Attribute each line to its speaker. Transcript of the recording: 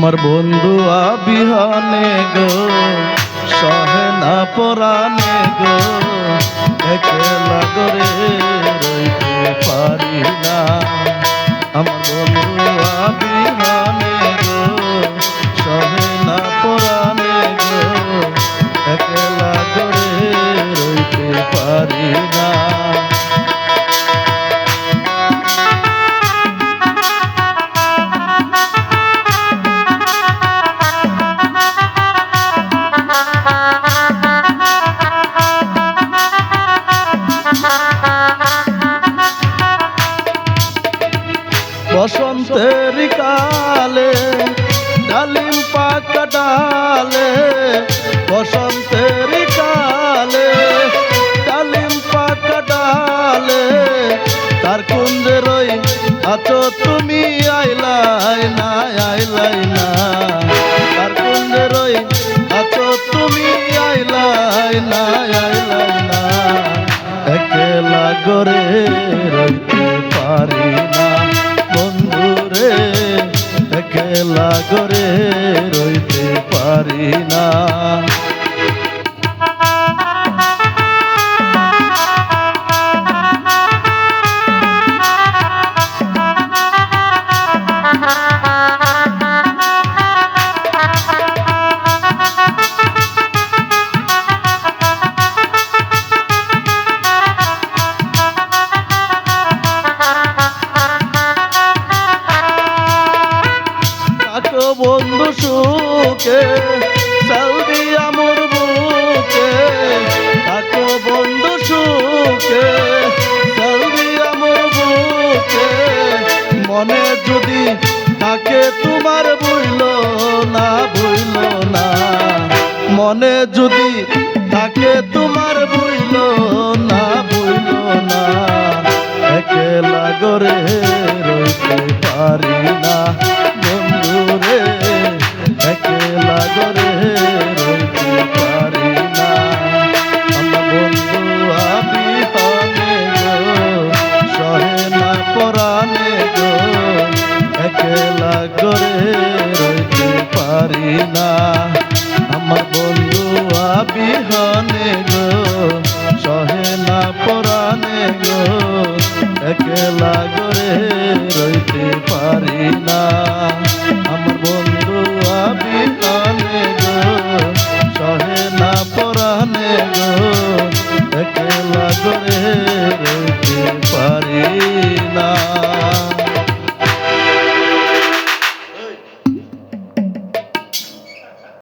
Speaker 1: আমার বন্ধু আবিহানে গো, সহে না পরানে গো একলা করে রইতে পারি না। আমার বন্ধু আবিহানে গো, সহে না পরানে গো একলা করে রইতে পারি না। বসন্তের কালে ডালিম পাকা ডালে, বসন্তের কালে ডালিম পাকা ডালে, তার কুঞ্জে রই আছো তুমি আইলাই না আইলাই না করে রইতে পারি না। বন্ধুরে একলা করে রইতে পারি না। বন্ধু সুখে সাউদি আমর বুকে। থাকো বন্ধু সুখে সাউদি আমর বুকে। মনে যদি থাকে তোমার বইল না বইল না। মনে যদি থাকে তোমার বইল না বইল না। একে করে একলা করে রইতে পারি না। আমার বন্ধু আবিহনে গো, সহে না পরানে গো, একলা করে রইতে পারি না।